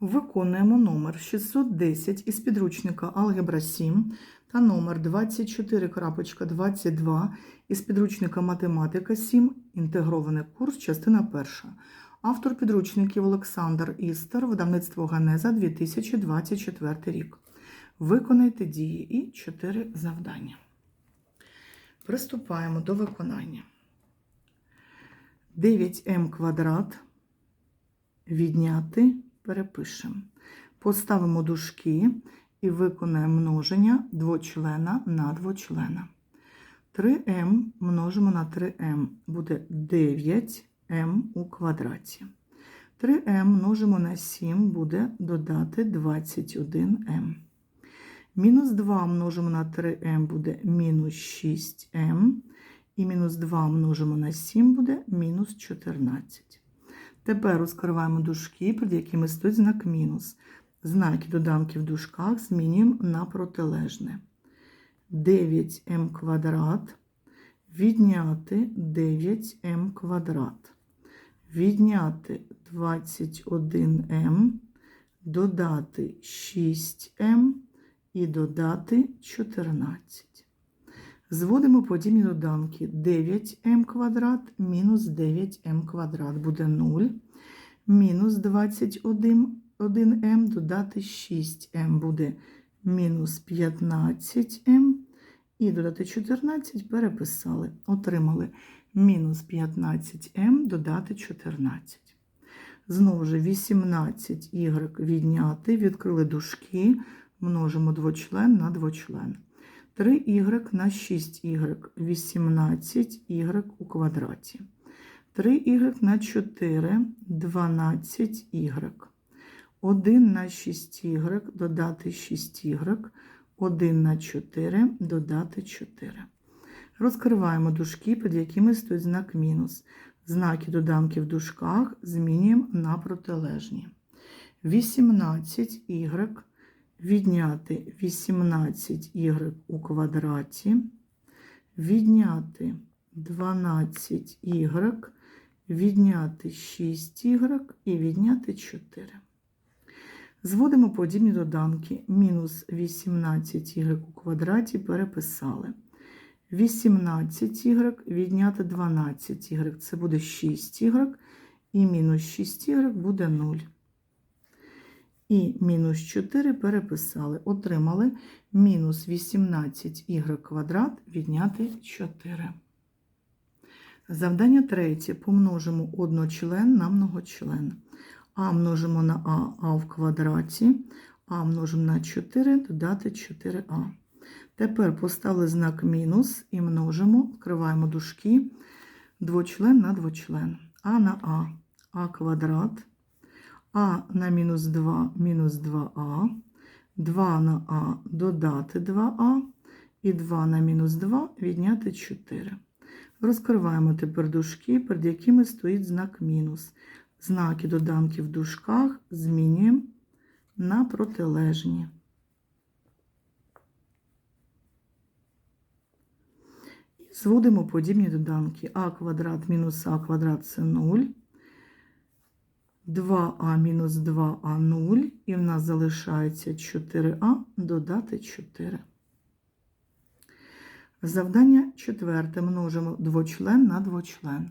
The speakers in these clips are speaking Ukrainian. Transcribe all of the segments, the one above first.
Виконуємо номер 610 із підручника Алгебра 7 та номер 24.22 із підручника Математика 7, інтегрований курс, частина 1. Автор підручників Олександр Істер, видавництво Ганеза 2024 рік. Виконайте дії і 4 завдання. Приступаємо до виконання. 9м квадрат відняти перепишемо. Поставимо дужки і виконаємо множення двочлена на двочлена. 3m множимо на 3m буде 9m у квадраті. 3m множимо на 7 буде додати 21m. Мінус 2 множимо на 3m буде мінус 6m. І мінус 2 множимо на 7 буде мінус 14. Тепер розкриваємо дужки, під якими стоїть знак мінус. Знаки доданки в дужках змінюємо на протилежне. 9m квадрат відняти 9m квадрат. Відняти 21m, додати 6m і додати 14. Зводимо подібні доданки 9m квадрат мінус 9m квадрат буде 0. Мінус 21m додати 6m буде мінус 15m. І додати 14 переписали. Отримали мінус 15m додати 14. Знову ж 18y відняти, відкрили дужки, множимо двочлен на двочлен. 3y на 6y 18y у квадраті. 3y на 4 12y. 1 на 6y додати 6y. 1 на 4 додати 4. Розкриваємо дужки, під якими стоїть знак мінус. Знаки доданки в дужках змінюємо на протилежні. 18y відняти 18y у квадраті, відняти 12y, відняти 6y і відняти 4. Зводимо подібні доданки. Мінус 18y у квадраті переписали. 18y відняти 12y, це буде 6y, і мінус 6y буде 0 і мінус 4 переписали. Отримали мінус 18y квадрат відняти 4. Завдання третє. Помножимо одночлен на многочлен. А множимо на А, А в квадраті, А множимо на 4, додати 4А. Тепер поставили знак мінус і множимо, вкриваємо дужки, двочлен на двочлен. А на А, А квадрат. А на мінус 2 мінус 2а, 2 на А додати 2а, і 2 на мінус 2 відняти 4. Розкриваємо тепер дужки, перед якими стоїть знак мінус. Знаки доданки в дужках змінюємо на протилежні. І зводимо подібні доданки. А квадрат мінус А квадрат це 0. 2а мінус 2а 0, і в нас залишається 4а додати 4. Завдання четверте. Множимо двочлен на двочлен.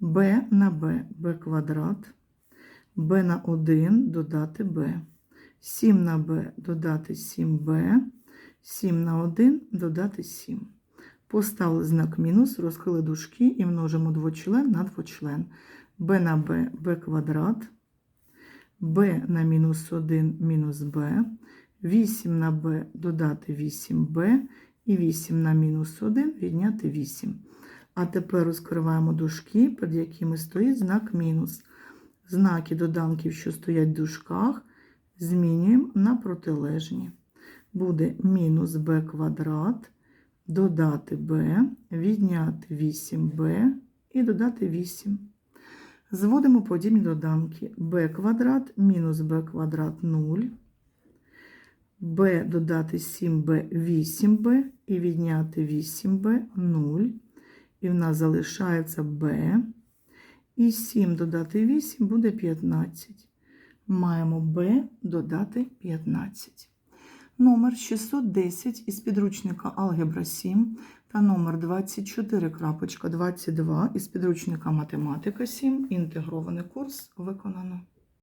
b на b, b квадрат, b на 1 додати b. 7 на b додати 7b, 7 на 1 додати 7. Поставили знак мінус, розкрили дужки і множимо двочлен на двочлен b на b b квадрат, b на мінус 1 мінус b, 8 на b додати 8b і 8 на мінус 1 відняти 8. А тепер розкриваємо дужки, під якими стоїть знак мінус. Знаки доданків, що стоять в дужках, змінюємо на протилежні. Буде мінус b квадрат, додати b, відняти 8b і додати 8. Зводимо подібні доданки b квадрат мінус b квадрат 0, b додати 7b 8b і відняти 8b 0. І в нас залишається b. І 7 додати 8 буде 15. Маємо b додати 15. Номер 610 із підручника Алгебра 7 та номер 24.22 із підручника Математика 7. Інтегрований курс виконано.